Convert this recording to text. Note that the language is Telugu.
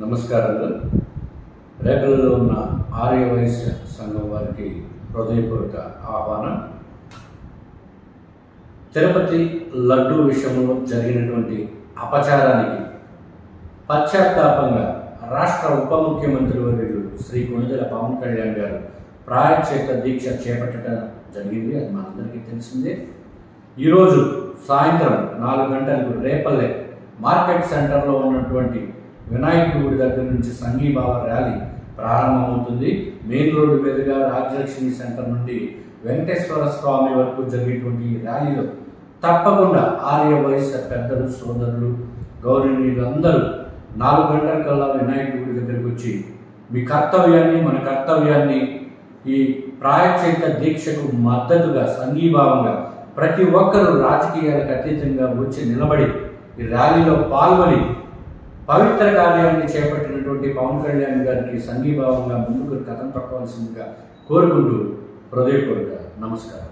నమస్కారాలు. రేపలలో ఉన్న ఆర్య వైశ్య సంఘం వారికి హృదయపూర్వక ఆహ్వానం. తిరుపతి లడ్డూ విషయంలో జరిగినటువంటి అపచారానికి పశ్చాత్తాపంగా రాష్ట్ర ఉప ముఖ్యమంత్రి వర్యులు శ్రీ కొణిదెల పవన్ కళ్యాణ్ గారు ప్రాయశ్చిత్త దీక్ష చేపట్టడం జరిగింది. అది మనందరికీ తెలిసిందే. ఈరోజు సాయంత్రం నాలుగు గంటలకు రేపల్లె మార్కెట్ సెంటర్లో ఉన్నటువంటి వినాయకుడి గుడి దగ్గర నుంచి సంఘీభావ ర్యాలీ ప్రారంభమవుతుంది. మెయిన్ రోడ్డు మీదుగా రాజలక్ష్మి సెంటర్ నుండి వెంకటేశ్వర స్వామి వరకు జరిగేటువంటి ఈ ర్యాలీలో తప్పకుండా ఆర్య వయస్సు పెద్దలు సోదరులు గౌరవనీయులు అందరూ నాలుగు గంటల కల్లా వినాయకుడి గుడి దగ్గరికి వచ్చి మీ కర్తవ్యాన్ని మన కర్తవ్యాన్ని ఈ ప్రాయశ్చిత్త దీక్షకు మద్దతుగా సంఘీభావంగా ప్రతి ఒక్కరూ రాజకీయాలకు అతీతంగా వచ్చి నిలబడి ఈ ర్యాలీలో పాల్గొని పవిత్ర కార్యాన్ని చేపట్టినటువంటి పవన్ కళ్యాణ్ గారికి సంఘీభావంగా ముందుకు కథం పక్కవలసిందిగా కోరుకుంటూ హృదయపూర్వక నమస్కారం.